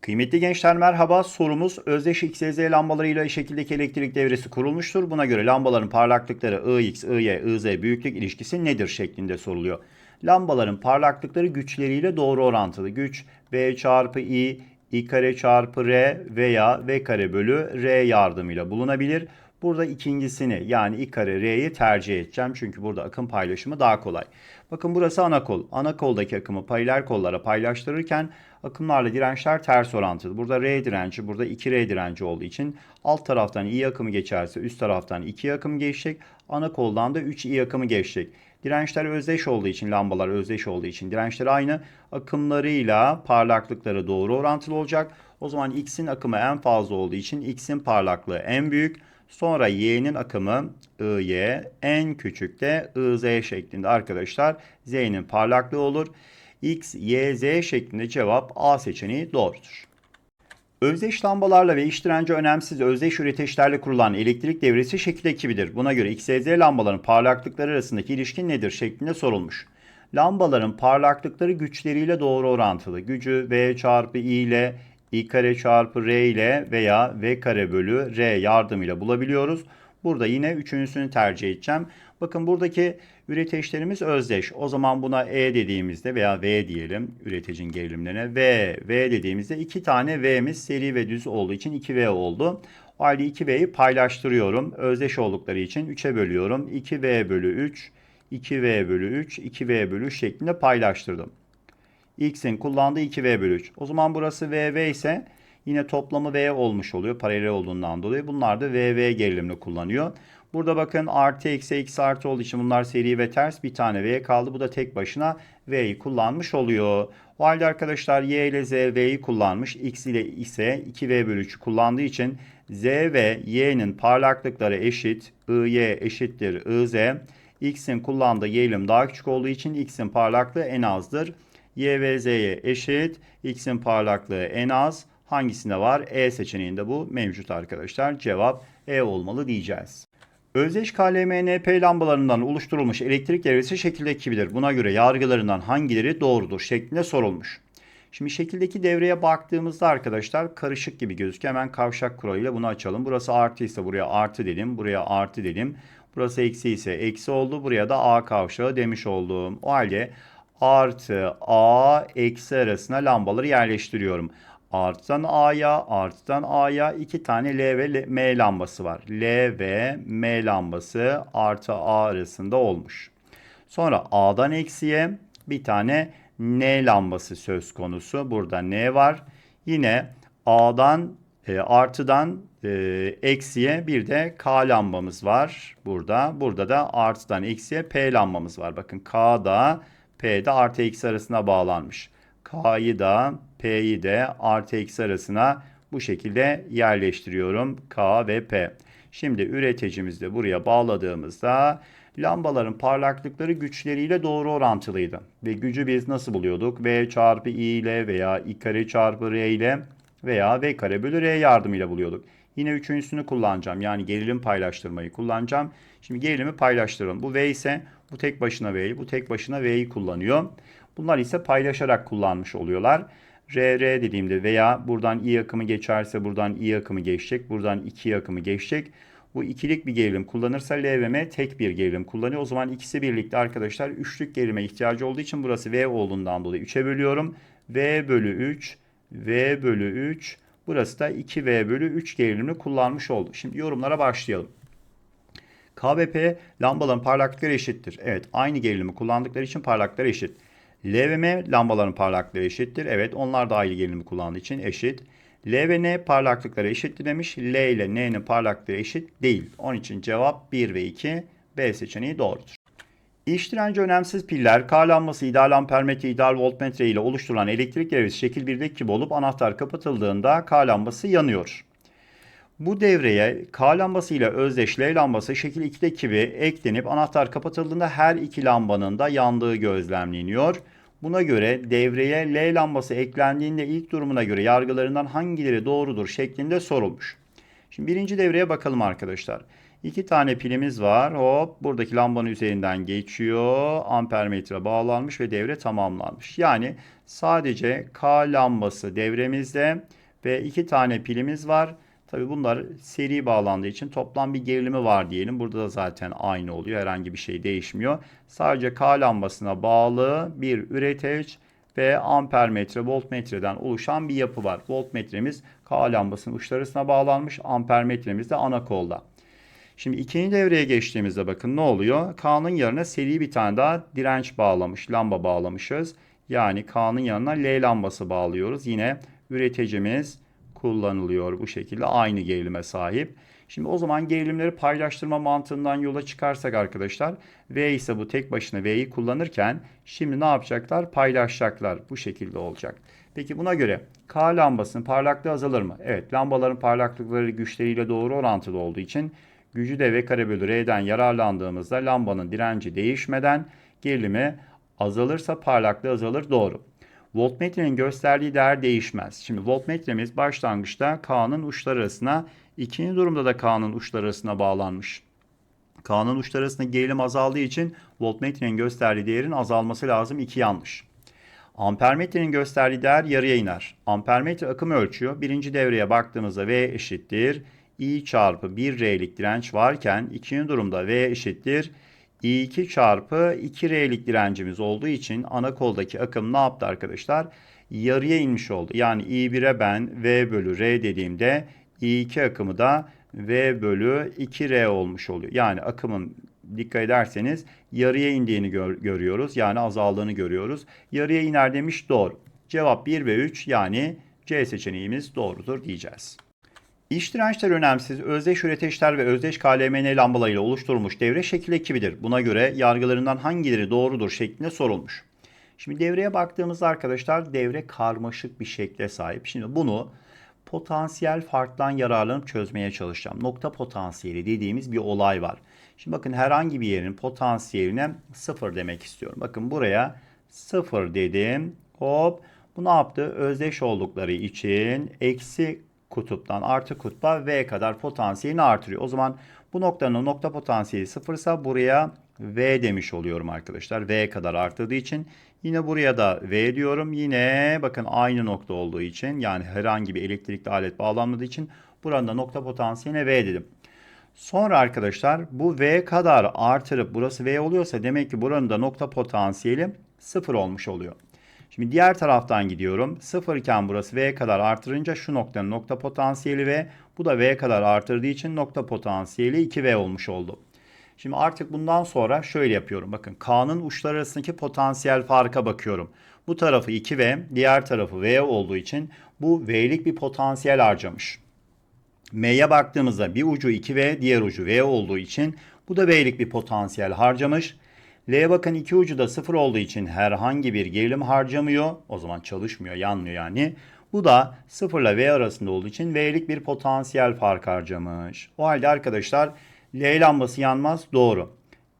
Kıymetli gençler merhaba. Sorumuz özdeş X, Y, Z lambalarıyla şekildeki elektrik devresi kurulmuştur. Buna göre lambaların parlaklıkları Ix, Y, Z büyüklük ilişkisi nedir şeklinde soruluyor. Lambaların parlaklıkları güçleriyle doğru orantılı. Güç V çarpı I, I kare çarpı R veya V kare bölü R yardımıyla bulunabilir. Burada ikincisini yani I kare R'yi tercih edeceğim. Çünkü burada akım paylaşımı daha kolay. Bakın burası ana kol. Ana koldaki akımı paralel kollara paylaştırırken akımlarla dirençler ters orantılı. Burada R direnci, burada 2R direnci olduğu için alt taraftan I akımı geçerse üst taraftan 2 akım geçecek. Ana koldan da 3 I akımı geçecek. Dirençler özdeş olduğu için, lambalar özdeş olduğu için dirençler aynı. Akımlarıyla parlaklıkları doğru orantılı olacak. O zaman X'in akımı en fazla olduğu için X'in parlaklığı en büyük. Sonra Y'nin akımı IY, en küçük de IZ şeklinde arkadaşlar Z'nin parlaklığı olur. X, Y, Z şeklinde cevap A seçeneği doğrudur. Özdeş lambalarla ve iç direnci önemsiz özdeş üreteçlerle kurulan elektrik devresi şekil ekibidir. Buna göre X, Y, Z lambaların parlaklıkları arasındaki ilişki nedir şeklinde sorulmuş. Lambaların parlaklıkları güçleriyle doğru orantılı. Gücü V çarpı I ile I kare çarpı R ile veya V kare bölü R yardımıyla bulabiliyoruz. Burada yine üçüncüsünü tercih edeceğim. Bakın buradaki üreteçlerimiz özdeş. O zaman buna E dediğimizde veya V diyelim üreticinin gerilimlerine. V, V dediğimizde iki tane V'miz seri ve düz olduğu için 2V oldu. O halde 2V'yi paylaştırıyorum. Özdeş oldukları için 3'e bölüyorum. 2V bölü 3, 2V bölü 3, 2V bölü 3 şeklinde paylaştırdım. X'in kullandığı 2V bölü 3. O zaman burası VV ise yine toplamı V olmuş oluyor. Paralel olduğundan dolayı. Bunlar da VV gerilimini kullanıyor. Burada bakın artı eksi eksi artı olduğu için bunlar seri ve ters. Bir tane V kaldı. Bu da tek başına V'yi kullanmış oluyor. O halde arkadaşlar Y ile Z V'yi kullanmış. X ile ise 2V bölü 3'ü kullandığı için Z ve Y'nin parlaklıkları eşit. IY eşittir IZ. X'in kullandığı gerilim daha küçük olduğu için X'in parlaklığı en azdır. Y ve Z'ye eşit. X'in parlaklığı en az. Hangisinde var? E seçeneğinde bu mevcut arkadaşlar. Cevap E olmalı diyeceğiz. Özdeş KLMNP lambalarından oluşturulmuş elektrik devresi şekilde ekibilir. Buna göre yargılarından hangileri doğrudur şeklinde sorulmuş. Şimdi şekildeki devreye baktığımızda arkadaşlar karışık gibi gözüküyor. Hemen kavşak kuralıyla bunu açalım. Burası artı ise buraya artı dedim. Buraya artı dedim. Burası eksi ise eksi oldu. Buraya da A kavşağı demiş olduğum. O halde artı A eksi arasına lambaları yerleştiriyorum. Arttan A'ya, arttan A'ya iki tane L ve M lambası var. L ve M lambası artı A arasında olmuş. Sonra A'dan eksiye bir tane N lambası söz konusu. Burada N var. Yine A'dan e, artıdan e, eksiye bir de K lambamız var burada. Burada da artıdan eksiye P lambamız var. Bakın K'da P'de artı eksi arasına bağlanmış. K'yı da P'yi de artı eksi arasına bu şekilde yerleştiriyorum. K ve P. Şimdi üreticimizi de buraya bağladığımızda lambaların parlaklıkları güçleriyle doğru orantılıydı. Ve gücü biz nasıl buluyorduk? V çarpı I ile veya I kare çarpı R ile veya V kare bölü R yardımıyla buluyorduk. Yine üçüncüsünü kullanacağım. Yani gerilim paylaştırmayı kullanacağım. Şimdi gerilimi paylaştıralım. Bu V ise bu tek başına V'yi, bu tek başına V'yi kullanıyor. Bunlar ise paylaşarak kullanmış oluyorlar. RR dediğimde veya buradan I akımı geçerse buradan I akımı geçecek. Buradan 2 akımı geçecek. Bu ikilik bir gerilim kullanırsa L ve tek bir gerilim kullanıyor. O zaman ikisi birlikte arkadaşlar üçlük gerilime ihtiyacı olduğu için burası V olduğundan dolayı 3'e bölüyorum. V bölü 3, V bölü 3. Burası da 2V bölü 3 gerilimini kullanmış oldu. Şimdi yorumlara başlayalım. K ve P lambaların parlaklıkları eşittir. Evet aynı gerilimi kullandıkları için parlaklıkları eşit. L ve M lambaların parlaklıkları eşittir. Evet onlar da aynı gerilimi kullandığı için eşit. L ve N parlaklıkları eşittir demiş. L ile N'nin parlaklığı eşit değil. Onun için cevap 1 ve 2 B seçeneği doğrudur. İç direnci önemsiz piller, K lambası, ideal ampermetre, ideal voltmetre ile oluşturulan elektrik devresi şekil 1'deki gibi olup anahtar kapatıldığında K lambası yanıyor. Bu devreye K lambası ile özdeş L lambası şekil 2'deki gibi eklenip anahtar kapatıldığında her iki lambanın da yandığı gözlemleniyor. Buna göre devreye L lambası eklendiğinde ilk durumuna göre yargılarından hangileri doğrudur şeklinde sorulmuş. Şimdi birinci devreye bakalım arkadaşlar. İki tane pilimiz var. Hop buradaki lambanın üzerinden geçiyor. Ampermetre bağlanmış ve devre tamamlanmış. Yani sadece K lambası devremizde ve iki tane pilimiz var. Tabi bunlar seri bağlandığı için toplam bir gerilimi var diyelim. Burada da zaten aynı oluyor. Herhangi bir şey değişmiyor. Sadece K lambasına bağlı bir üreteç ve ampermetre, voltmetreden oluşan bir yapı var. Voltmetremiz K lambasının uçları arasına bağlanmış. Ampermetremiz de ana kolda. Şimdi ikinci devreye geçtiğimizde bakın ne oluyor? K'nın yanına seri bir tane daha direnç bağlamış, lamba bağlamışız. Yani K'nın yanına L lambası bağlıyoruz. Yine üreticimiz kullanılıyor bu şekilde aynı gerilime sahip. Şimdi o zaman gerilimleri paylaştırma mantığından yola çıkarsak arkadaşlar V ise bu tek başına V'yi kullanırken şimdi ne yapacaklar? Paylaşacaklar. Bu şekilde olacak. Peki buna göre K lambasının parlaklığı azalır mı? Evet lambaların parlaklıkları güçleriyle doğru orantılı olduğu için gücü de V kare bölü R'den yararlandığımızda lambanın direnci değişmeden gerilimi azalırsa parlaklığı azalır. Doğru. Voltmetrenin gösterdiği değer değişmez. Şimdi voltmetremiz başlangıçta K'nın uçları arasına, ikinci durumda da K'nın uçları arasına bağlanmış. K'nın uçları arasında gerilim azaldığı için voltmetrenin gösterdiği değerin azalması lazım. 2 yanlış. Ampermetrenin gösterdiği değer yarıya iner. Ampermetre akım ölçüyor. Birinci devreye baktığımızda V eşittir. I çarpı 1R'lik direnç varken ikinci durumda V eşittir. I2 çarpı 2R'lik direncimiz olduğu için ana koldaki akım ne yaptı arkadaşlar? Yarıya inmiş oldu. Yani I1'e ben V bölü R dediğimde I2 akımı da V bölü 2R olmuş oluyor. Yani akımın dikkat ederseniz yarıya indiğini gör, görüyoruz. Yani azaldığını görüyoruz. Yarıya iner demiş doğru. Cevap 1 ve 3 yani C seçeneğimiz doğrudur diyeceğiz. İç dirençler önemsiz, özdeş üreteçler ve özdeş KLMN lambalarıyla oluşturulmuş devre şekil ekibidir. Buna göre yargılarından hangileri doğrudur şeklinde sorulmuş. Şimdi devreye baktığımızda arkadaşlar devre karmaşık bir şekle sahip. Şimdi bunu potansiyel farktan yararlanıp çözmeye çalışacağım. Nokta potansiyeli dediğimiz bir olay var. Şimdi bakın herhangi bir yerin potansiyeline sıfır demek istiyorum. Bakın buraya sıfır dedim. Hop bu ne yaptı? Özdeş oldukları için eksi kutuptan artı kutba V kadar potansiyelini artırıyor. O zaman bu noktanın nokta potansiyeli sıfırsa buraya V demiş oluyorum arkadaşlar. V kadar arttığı için yine buraya da V diyorum. Yine bakın aynı nokta olduğu için yani herhangi bir elektrikli alet bağlanmadığı için buranın da nokta potansiyeline V dedim. Sonra arkadaşlar bu V kadar artırıp burası V oluyorsa demek ki buranın da nokta potansiyeli sıfır olmuş oluyor. Şimdi diğer taraftan gidiyorum. 0 iken burası V kadar artırınca şu noktanın nokta potansiyeli V. Bu da V kadar artırdığı için nokta potansiyeli 2V olmuş oldu. Şimdi artık bundan sonra şöyle yapıyorum. Bakın K'nın uçları arasındaki potansiyel farka bakıyorum. Bu tarafı 2V, diğer tarafı V olduğu için bu V'lik bir potansiyel harcamış. M'ye baktığımızda bir ucu 2V, diğer ucu V olduğu için bu da V'lik bir potansiyel harcamış. L'ye bakın iki ucu da sıfır olduğu için herhangi bir gerilim harcamıyor. O zaman çalışmıyor, yanmıyor yani. Bu da 0 ile V arasında olduğu için V'lik bir potansiyel fark harcamış. O halde arkadaşlar L lambası yanmaz. Doğru.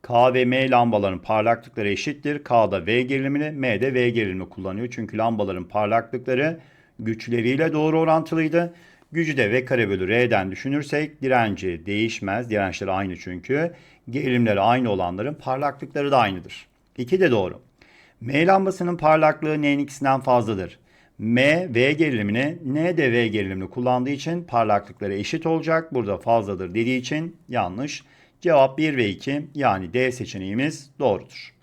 K ve M lambaların parlaklıkları eşittir. K'da V gerilimini, M'de V gerilimini kullanıyor. Çünkü lambaların parlaklıkları güçleriyle doğru orantılıydı. Gücü de V kare bölü R'den düşünürsek direnci değişmez. Dirençleri aynı çünkü. Gerilimleri aynı olanların parlaklıkları da aynıdır. İki de doğru. M lambasının parlaklığı N'nin ikisinden fazladır. M, V gerilimini, N de V gerilimini kullandığı için parlaklıkları eşit olacak. Burada fazladır dediği için yanlış. Cevap 1 ve 2 yani D seçeneğimiz doğrudur.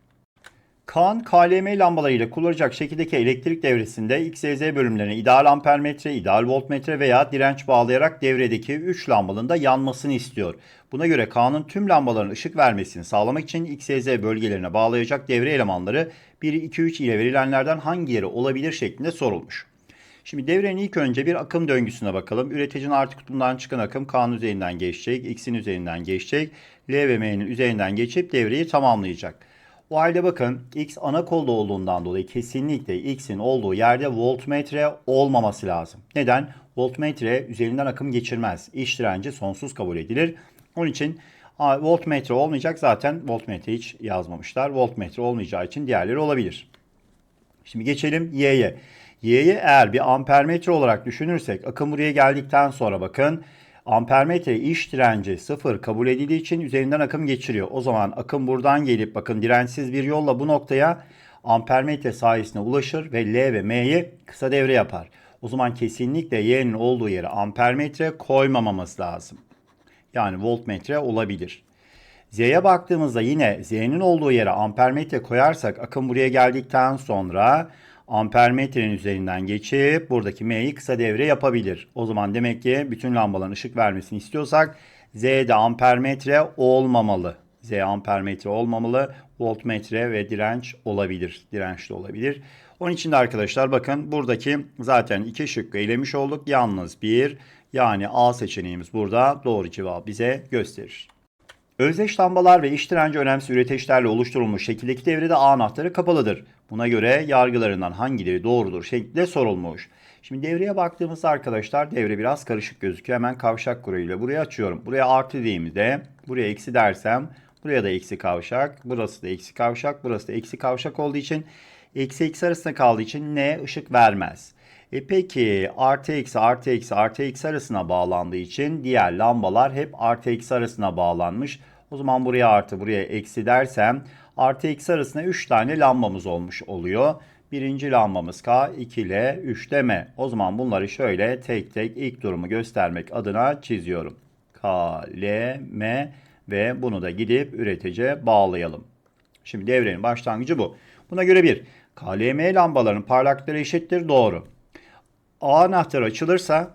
Kan, KLM lambalarıyla kullanacak şekildeki elektrik devresinde XYZ bölümlerine ideal ampermetre, ideal voltmetre veya direnç bağlayarak devredeki 3 lambanın da yanmasını istiyor. Buna göre K'nın tüm lambaların ışık vermesini sağlamak için XYZ bölgelerine bağlayacak devre elemanları 1, 2, 3 ile verilenlerden hangileri olabilir şeklinde sorulmuş. Şimdi devrenin ilk önce bir akım döngüsüne bakalım. Üreticinin artı kutumundan çıkan akım K'nın üzerinden geçecek, X'in üzerinden geçecek, L ve M'nin üzerinden geçip devreyi tamamlayacak. O halde bakın X ana kolda olduğundan dolayı kesinlikle X'in olduğu yerde voltmetre olmaması lazım. Neden? Voltmetre üzerinden akım geçirmez. İç direnci sonsuz kabul edilir. Onun için voltmetre olmayacak zaten voltmetre hiç yazmamışlar. Voltmetre olmayacağı için diğerleri olabilir. Şimdi geçelim Y'ye. Y'ye eğer bir ampermetre olarak düşünürsek akım buraya geldikten sonra bakın Ampermetre iş direnci 0 kabul edildiği için üzerinden akım geçiriyor. O zaman akım buradan gelip bakın dirençsiz bir yolla bu noktaya ampermetre sayesinde ulaşır ve L ve M'yi kısa devre yapar. O zaman kesinlikle Y'nin olduğu yere ampermetre koymamamız lazım. Yani voltmetre olabilir. Z'ye baktığımızda yine Z'nin olduğu yere ampermetre koyarsak akım buraya geldikten sonra ampermetrenin üzerinden geçip buradaki M'yi kısa devre yapabilir. O zaman demek ki bütün lambaların ışık vermesini istiyorsak Z'de ampermetre olmamalı. Z ampermetre olmamalı. Voltmetre ve direnç olabilir. Dirençli olabilir. Onun için de arkadaşlar bakın buradaki zaten iki şıkkı elemiş olduk. Yalnız bir yani A seçeneğimiz burada doğru cevabı bize gösterir. Özdeş lambalar ve iş direnci önemsiz üreteçlerle oluşturulmuş şekildeki devrede A anahtarı kapalıdır. Buna göre yargılarından hangileri doğrudur şeklinde sorulmuş. Şimdi devreye baktığımızda arkadaşlar devre biraz karışık gözüküyor. Hemen kavşak kuruyla buraya açıyorum. Buraya artı dediğimde buraya eksi dersem buraya da eksi kavşak. Burası da eksi kavşak. Burası da eksi kavşak olduğu için eksi eksi arasında kaldığı için ne ışık vermez. E peki artı eksi artı eksi artı eksi arasına bağlandığı için diğer lambalar hep artı eksi arasına bağlanmış. O zaman buraya artı buraya eksi dersem artı eksi arasında 3 tane lambamız olmuş oluyor. Birinci lambamız K, 2 ile 3 de M. O zaman bunları şöyle tek tek ilk durumu göstermek adına çiziyorum. K, L, M ve bunu da gidip üreticiye bağlayalım. Şimdi devrenin başlangıcı bu. Buna göre bir, KLM lambaların parlaklıkları eşittir. Doğru. A anahtarı açılırsa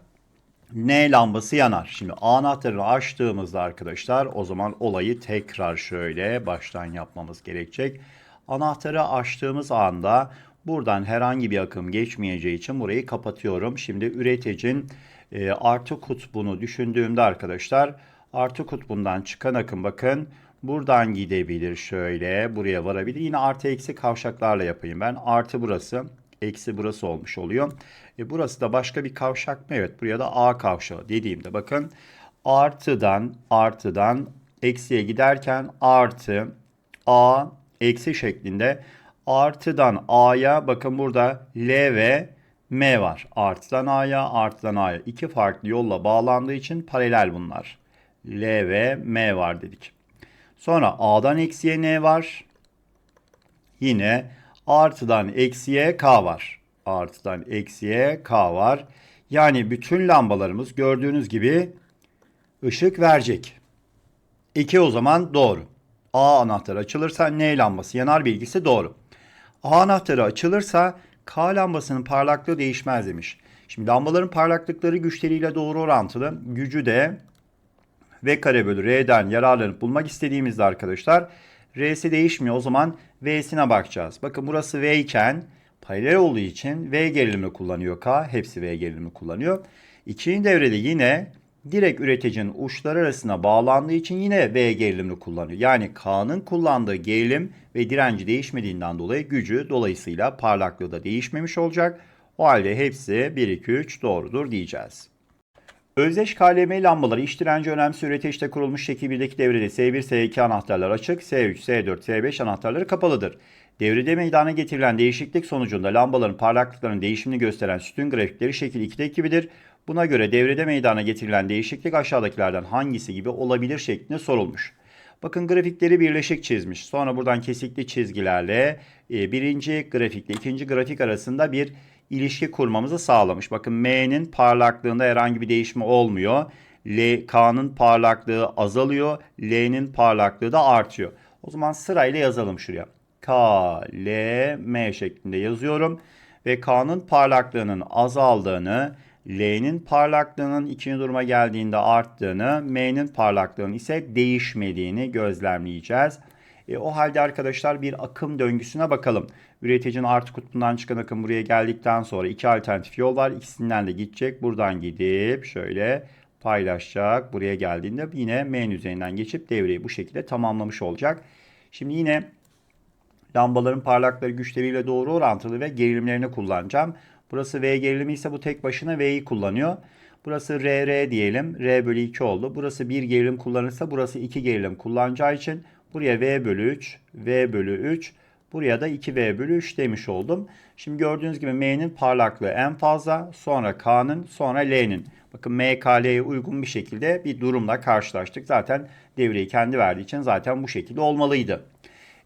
N lambası yanar. Şimdi A anahtarını açtığımızda arkadaşlar o zaman olayı tekrar şöyle baştan yapmamız gerekecek. Anahtarı açtığımız anda buradan herhangi bir akım geçmeyeceği için burayı kapatıyorum. Şimdi üreticinin e, artı kutbunu düşündüğümde arkadaşlar artı kutbundan çıkan akım bakın buradan gidebilir şöyle buraya varabilir. Yine artı eksi kavşaklarla yapayım ben. Artı burası eksi burası olmuş oluyor. E burası da başka bir kavşak mı? Evet buraya da A kavşağı dediğimde bakın artıdan artıdan eksiye giderken artı A eksi şeklinde artıdan A'ya bakın burada L ve M var. Artıdan A'ya artıdan A'ya iki farklı yolla bağlandığı için paralel bunlar. L ve M var dedik. Sonra A'dan eksiye N var. Yine artıdan eksiye K var. Artıdan eksiye K var. Yani bütün lambalarımız gördüğünüz gibi ışık verecek. 2 o zaman doğru. A anahtarı açılırsa N lambası yanar bilgisi doğru. A anahtarı açılırsa K lambasının parlaklığı değişmez demiş. Şimdi lambaların parlaklıkları güçleriyle doğru orantılı. Gücü de V kare bölü R'den yararlanıp bulmak istediğimizde arkadaşlar R'si değişmiyor. O zaman V'sine bakacağız. Bakın burası V iken paralel olduğu için V gerilimi kullanıyor K. Hepsi V gerilimi kullanıyor. İkinci devrede yine direkt üreticinin uçları arasına bağlandığı için yine V gerilimini kullanıyor. Yani K'nın kullandığı gerilim ve direnci değişmediğinden dolayı gücü dolayısıyla parlaklığı da değişmemiş olacak. O halde hepsi 1, 2, 3 doğrudur diyeceğiz. Özdeş KLM lambaları iş direnci önemsiz üreteçte kurulmuş şekil 1'deki devrede S1, S2 anahtarlar açık, S3, S4, S5 anahtarları kapalıdır. Devrede meydana getirilen değişiklik sonucunda lambaların parlaklıklarının değişimini gösteren sütun grafikleri şekil 2'deki gibidir. Buna göre devrede meydana getirilen değişiklik aşağıdakilerden hangisi gibi olabilir şeklinde sorulmuş. Bakın grafikleri birleşik çizmiş. Sonra buradan kesikli çizgilerle e, birinci grafikle ikinci grafik arasında bir ilişki kurmamızı sağlamış. Bakın M'nin parlaklığında herhangi bir değişme olmuyor. L, K'nın parlaklığı azalıyor. L'nin parlaklığı da artıyor. O zaman sırayla yazalım şuraya. K, L, M şeklinde yazıyorum. Ve K'nın parlaklığının azaldığını, L'nin parlaklığının ikinci duruma geldiğinde arttığını, M'nin parlaklığının ise değişmediğini gözlemleyeceğiz. E, o halde arkadaşlar bir akım döngüsüne bakalım. Üreticinin artı kutbundan çıkan akım buraya geldikten sonra iki alternatif yol var. İkisinden de gidecek. Buradan gidip şöyle paylaşacak. Buraya geldiğinde yine M'nin üzerinden geçip devreyi bu şekilde tamamlamış olacak. Şimdi yine lambaların parlakları güçleriyle doğru orantılı ve gerilimlerini kullanacağım. Burası V gerilimi ise bu tek başına V'yi kullanıyor. Burası RR diyelim. R bölü 2 oldu. Burası 1 gerilim kullanırsa burası 2 gerilim kullanacağı için buraya V bölü 3, V bölü 3, Buraya da 2V bölü 3 demiş oldum. Şimdi gördüğünüz gibi M'nin parlaklığı en fazla, sonra K'nın, sonra L'nin. Bakın M, K, L'ye uygun bir şekilde bir durumla karşılaştık. Zaten devreyi kendi verdiği için zaten bu şekilde olmalıydı.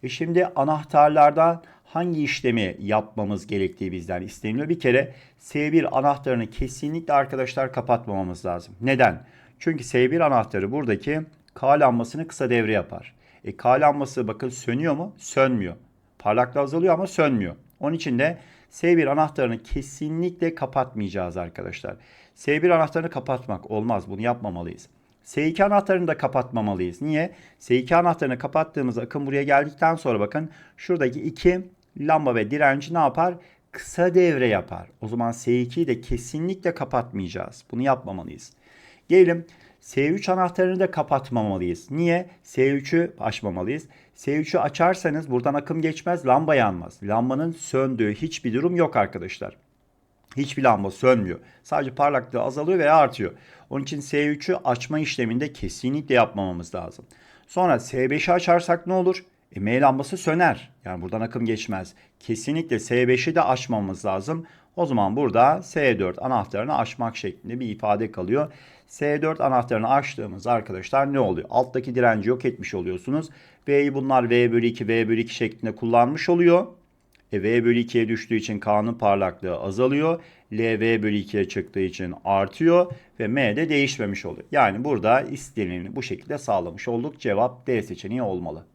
E şimdi anahtarlardan hangi işlemi yapmamız gerektiği bizden isteniyor. Bir kere S1 anahtarını kesinlikle arkadaşlar kapatmamamız lazım. Neden? Çünkü S1 anahtarı buradaki K lambasını kısa devre yapar. E K lambası bakın sönüyor mu? Sönmüyor. Parlaklığı azalıyor ama sönmüyor. Onun için de S1 anahtarını kesinlikle kapatmayacağız arkadaşlar. S1 anahtarını kapatmak olmaz. Bunu yapmamalıyız. S2 anahtarını da kapatmamalıyız. Niye? S2 anahtarını kapattığımız akım buraya geldikten sonra bakın şuradaki iki lamba ve direnci ne yapar? Kısa devre yapar. O zaman S2'yi de kesinlikle kapatmayacağız. Bunu yapmamalıyız. Gelelim S3 anahtarını da kapatmamalıyız. Niye? S3'ü açmamalıyız. S3'ü açarsanız buradan akım geçmez, lamba yanmaz. Lambanın söndüğü hiçbir durum yok arkadaşlar. Hiçbir lamba sönmüyor. Sadece parlaklığı azalıyor veya artıyor. Onun için S3'ü açma işleminde kesinlikle yapmamamız lazım. Sonra S5'i açarsak ne olur? E, M lambası söner. Yani buradan akım geçmez. Kesinlikle S5'i de açmamız lazım. O zaman burada S4 anahtarını açmak şeklinde bir ifade kalıyor. S4 anahtarını açtığımız arkadaşlar ne oluyor? Alttaki direnci yok etmiş oluyorsunuz. V'yi bunlar V bölü 2, V bölü 2 şeklinde kullanmış oluyor. E, V bölü 2'ye düştüğü için K'nın parlaklığı azalıyor. L V bölü 2'ye çıktığı için artıyor. Ve M de değişmemiş oluyor. Yani burada istenileni bu şekilde sağlamış olduk. Cevap D seçeneği olmalı.